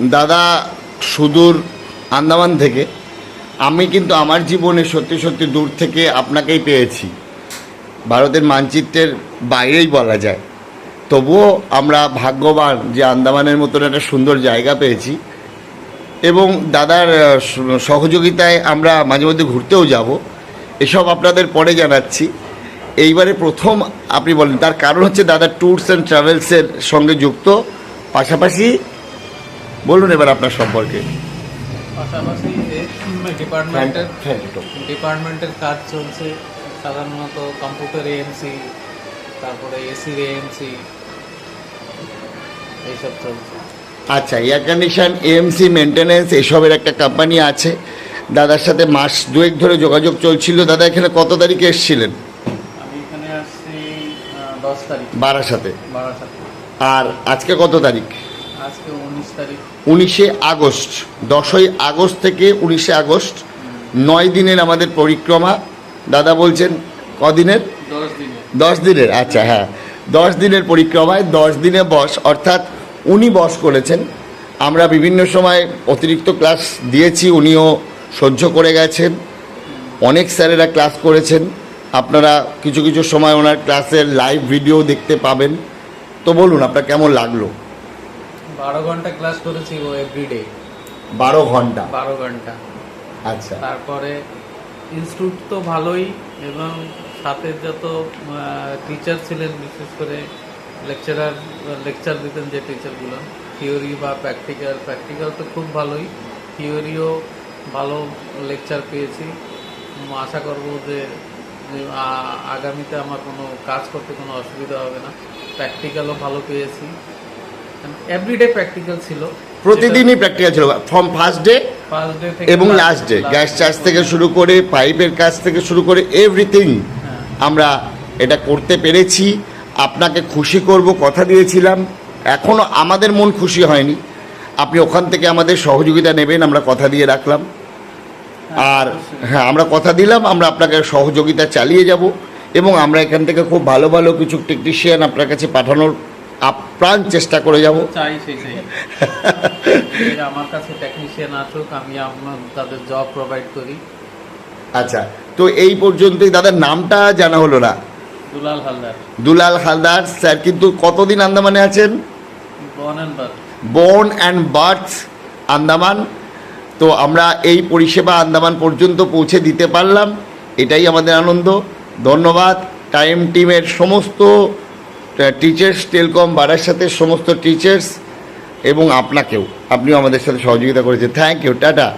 দাদা সুদূর আন্দামান থেকে, আমি কিন্তু আমার জীবনে সত্যি সত্যি দূর থেকে আপনাকেই পেয়েছি। ভারতের মানচিত্রের বাইরেই বলা যায়। তবুও আমরা ভাগ্যবান যে আন্দামানের মতন একটা সুন্দর জায়গা পেয়েছি। এবং দাদার সহযোগিতায় আমরা মাঝে মধ্যে ঘুরতেও যাব। এসব আপনাদের পরে জানাচ্ছি। এইবারে প্রথম আপনি বলেন, তার কারণ হচ্ছে দাদা ট্যুরস অ্যান্ড ট্রাভেলসের সঙ্গে যুক্ত। পাশাপাশি বলুন এবার আপনার সম্পর্কে। পাশাপাশি ডিপার্টমেন্টের ডিপার্টমেন্টের কাজ চলছে সাধারণত কম্পিউটার এএমসি তারপরে এসির এএমসি এইসব চলছে। আচ্ছা এয়ার কন্ডিশন এএমসি মেনটেন্যান্স এসবের একটা কোম্পানি আছে। দাদার সাথে মাস দুয়েক ধরে যোগাযোগ চলছিল। দাদা এখানে কত তারিখে এসেছিলেন? আমি এখানে আসছি দশ তারিখ। বারাসাতে। বারাসাতে। আর আজকে কত তারিখ? উনিশ আগস্ট দশই আগস্ট থেকে উনিশে আগস্ট নয় দিনের আমাদের পরিক্রমা। দাদা বলছেন কদিনের? দশ দিনের আচ্ছা হ্যাঁ। দশ দিনের পরিক্রমায় দশ দিনে বস অর্থাৎ উনি বস করেছেন। আমরা বিভিন্ন সময় অতিরিক্ত ক্লাস দিয়েছি উনিও সহ্য করে গেছেন। অনেক স্যারেরা ক্লাস করেছেন। আপনারা কিছু কিছু সময় ওনার ক্লাসের লাইভ ভিডিও দেখতে পাবেন। তো বলুন আপনার কেমন লাগল? বারো ঘণ্টা ক্লাস করেছি ও এভরিডে বারো ঘণ্টা? বারো ঘণ্টা। আচ্ছা। তারপরে ইনস্টিটিউট তো ভালোই এবং সাথে যত টিচার ছিলেন বিশেষ করে লেকচারার লেকচার দিতেন যে টিচারগুলো থিওরি বা প্র্যাকটিক্যাল প্র্যাকটিক্যাল তো খুব ভালোই। থিওরিও ভালো লেকচার পেয়েছি। আশা করব যে যে, আগামীতে আমার কোনো কাজ করতে কোনো অসুবিধা হবে না। প্র্যাকটিক্যালও ভালো পেয়েছি। এভরিডে প্র্যাকটিক্যাল ছিল। প্রতিদিনই প্র্যাকটিক্যাল ছিল। From first day first day থেকে এবং লাস্ট ডে গ্যাস চার্জ থেকে শুরু করে পাইপের কাজ থেকে শুরু করে এভরিথিং হ্যাঁ। আমরা এটা করতে পেরেছি। আপনাকে খুশি করব কথা দিয়েছিলাম। এখনও আমাদের মন খুশি হয়নি। আপনি ওখান থেকে আমাদের সহযোগিতা নেবেন আমরা কথা দিয়ে রাখলাম। আর হ্যাঁ আমরা কথা দিলাম আমরা আপনাকে সহযোগিতা চালিয়ে যাব এবং আমরা এখান থেকে খুব ভালো ভালো কিছু টেকনিশিয়ান আপনার কাছে পাঠানোর আপ্রাণ চেষ্টা করে যাব। চাই আমার কাছে টেকনিশিয়ান আসুক আমি আপনার তাদের জব প্রোভাইড করি। আচ্ছা তো এই পর্যন্তই। দাদার নামটা জানা হলো না। দুলাল হালদার। দুলাল হালদার স্যার কিন্তু কতদিন আন্দামানে আছেন? বন বর্ন অ্যান্ড বার্থ আন্দামান। তো আমরা এই পরিষেবা আন্দামান পর্যন্ত পৌঁছে দিতে পারলাম। এটাই আমাদের আনন্দ। ধন্যবাদ। টাইম টিমের সমস্ত টিচার্স টেলকম বাড়ার সাথে সমস্ত টিচার্স এবং আপনাকেও। আপনিও আমাদের সাথে সহযোগিতা করেছেন। Thank you tata.